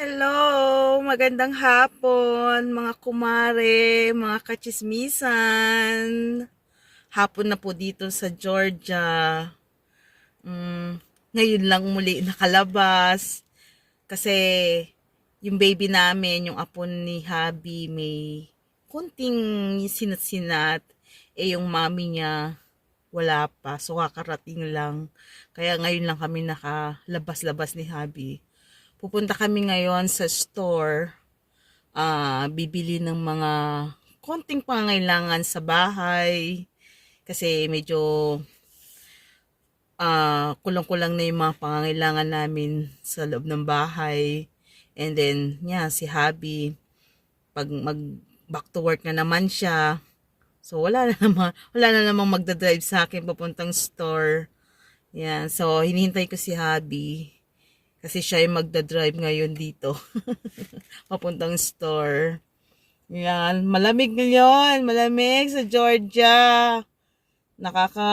Hello! Magandang hapon, mga kumare, mga kachismisan. Hapon na po dito sa Georgia. Mm, ngayon lang muli nakalabas. Kasi yung baby namin, yung apo ni Habi, may kunting sinat-sinat. Eh yung mami niya, wala pa. So kakarating lang. Kaya ngayon lang kami nakalabas-labas ni Habi pupunta kami ngayon sa store. ah bibili ng mga konting pangangailangan sa bahay. Kasi medyo ah kulang-kulang na yung mga pangangailangan namin sa loob ng bahay. And then, yeah, si Habi, pag mag back to work na naman siya, so wala na naman, wala na namang magdadrive sa akin papuntang store. Yan, so hinihintay ko si Habi. Kasi siya yung magdadrive ngayon dito. Papuntang store. Yan. Malamig ngayon. Malamig sa Georgia. Nakaka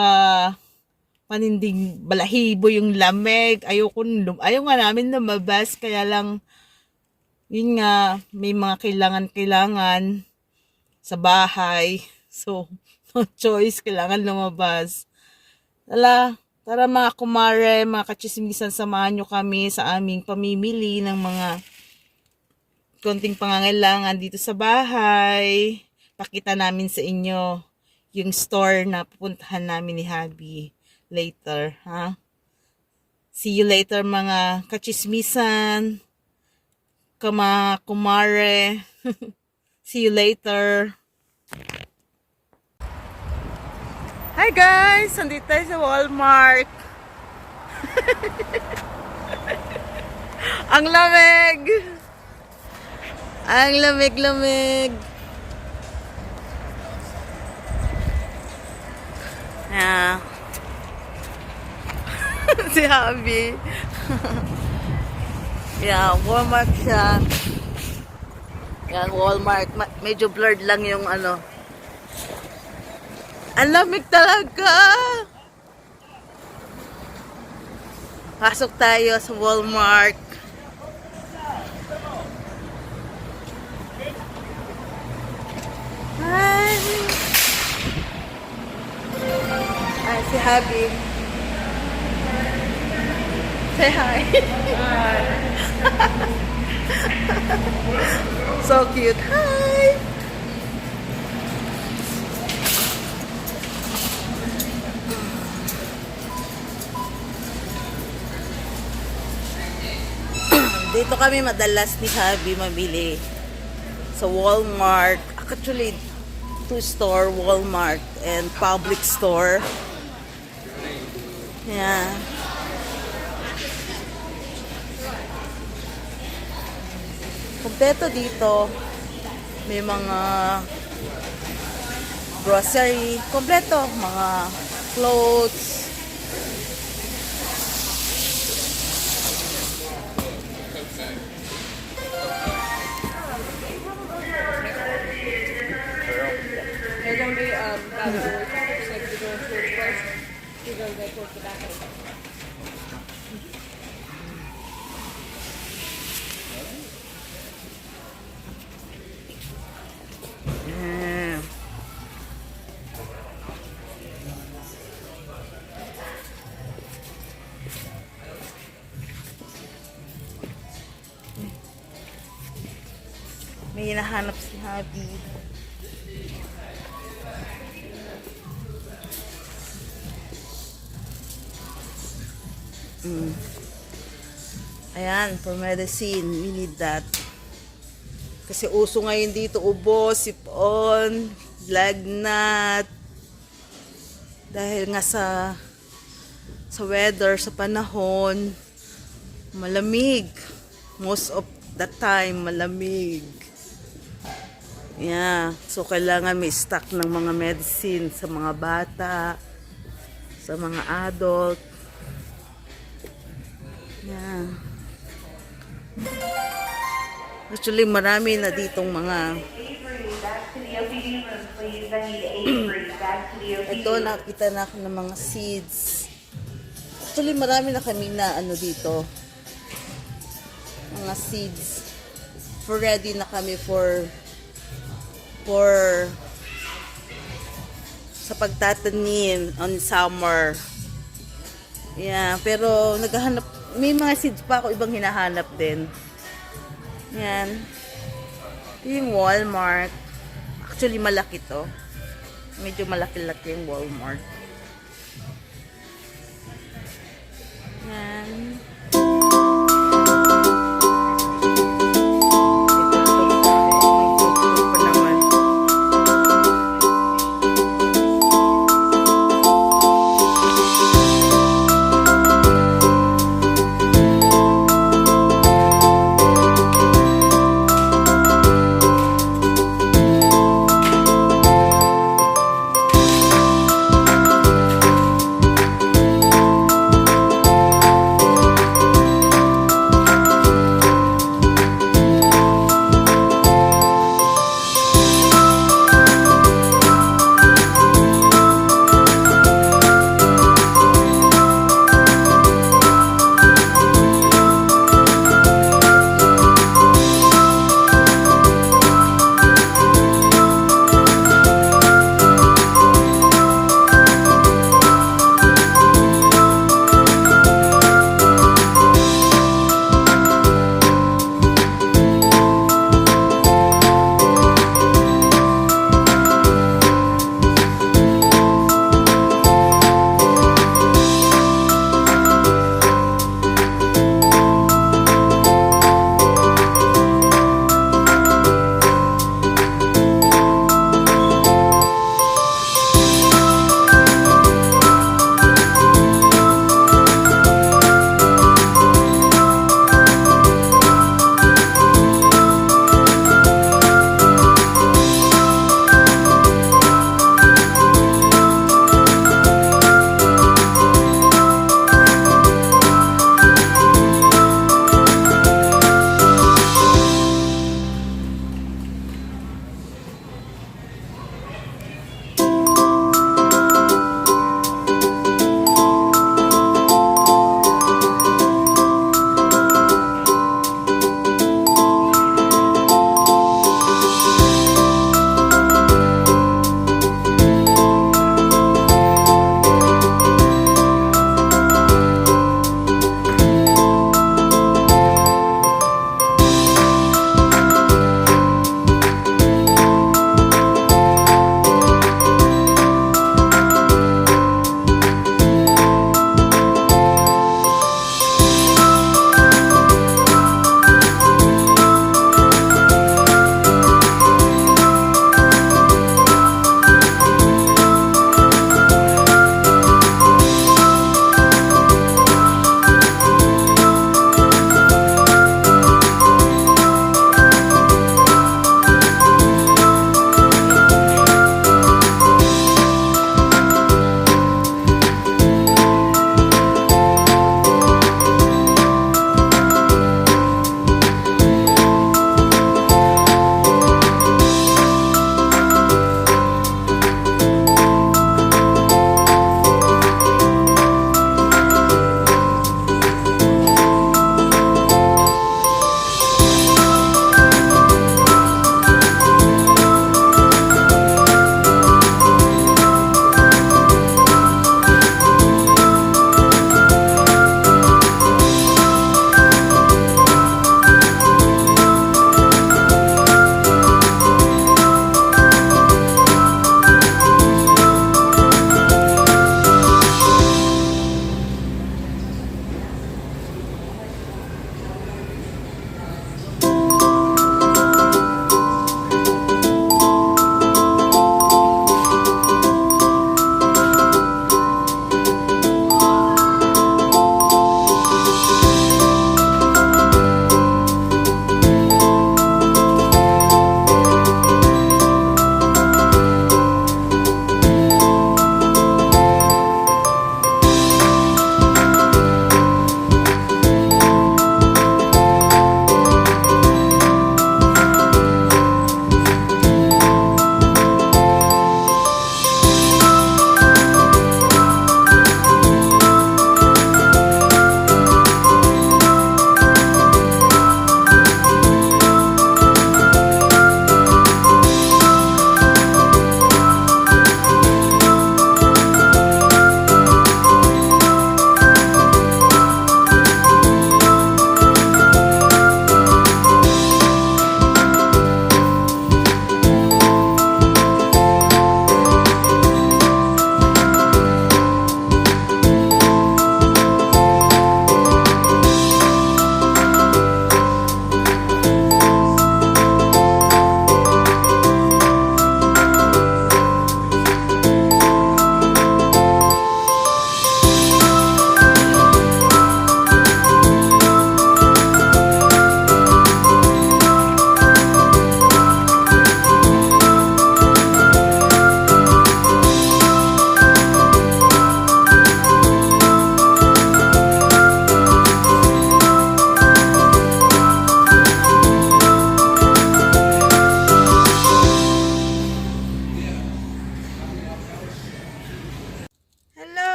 panindig balahibo yung lamig. Ayoko ayaw nga namin lumabas. Kaya lang, yun nga, may mga kailangan-kailangan sa bahay. So, no choice. Kailangan lumabas. Tala, Tara mga kumare, mga kachismisan, samahan nyo kami sa aming pamimili ng mga konting pangangailangan dito sa bahay. Pakita namin sa inyo yung store na pupuntahan namin ni Habi later, ha? See you later mga kachismisan, kama kumare. See you later. Hi guys! Nandito tayo sa Walmart. Ang lamig! Ang lamig-lamig. Yeah. si Habi. yeah, Walmart siya. Yan, Walmart. Ma- medyo blurred lang yung ano, ang lamig talaga. Pasok tayo sa Walmart. Hi. Ay, si Habi. Say hi. so cute. Hi. Dito kami madalas ni Habi mabili sa Walmart. Actually, two store, Walmart and public store. Yeah. Kompleto dito. May mga grocery. Kompleto. Mga clothes. May hinahanap Habi. Mm. Ayan, for medicine, we need that. Kasi uso ngayon dito, ubo, sipon, lagnat. Dahil nga sa sa weather, sa panahon, malamig. Most of the time, malamig. Yeah. So, kailangan may stock ng mga medicine sa mga bata, sa mga adult. Yeah. Actually, marami na ditong mga Ito, nakita na ako ng mga seeds. Actually, marami na kami na ano dito. mga seeds. For ready na kami for for sa pagtatanim on summer. Yeah, pero naghahanap may mga seeds pa ako ibang hinahanap din. Yan. Ito yung Walmart. Actually, malaki to. Medyo malaki-laki yung Walmart.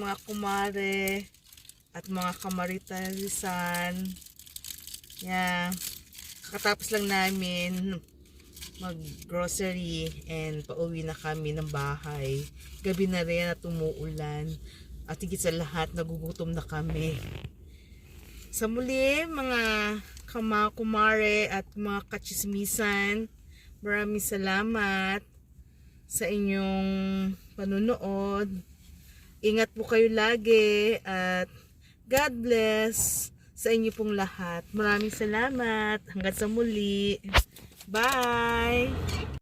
Mga kumare at mga kamaritalisan. Yeah. Kakatapos lang namin mag-grocery and pauwi na kami ng bahay. Gabi na rin at umuulan. At higit sa lahat, nagugutom na kami. Sa muli, mga kama kumare at mga kachismisan, maraming salamat sa inyong panunood. Ingat po kayo lagi at God bless sa inyo pong lahat. Maraming salamat. Hanggang sa muli. Bye!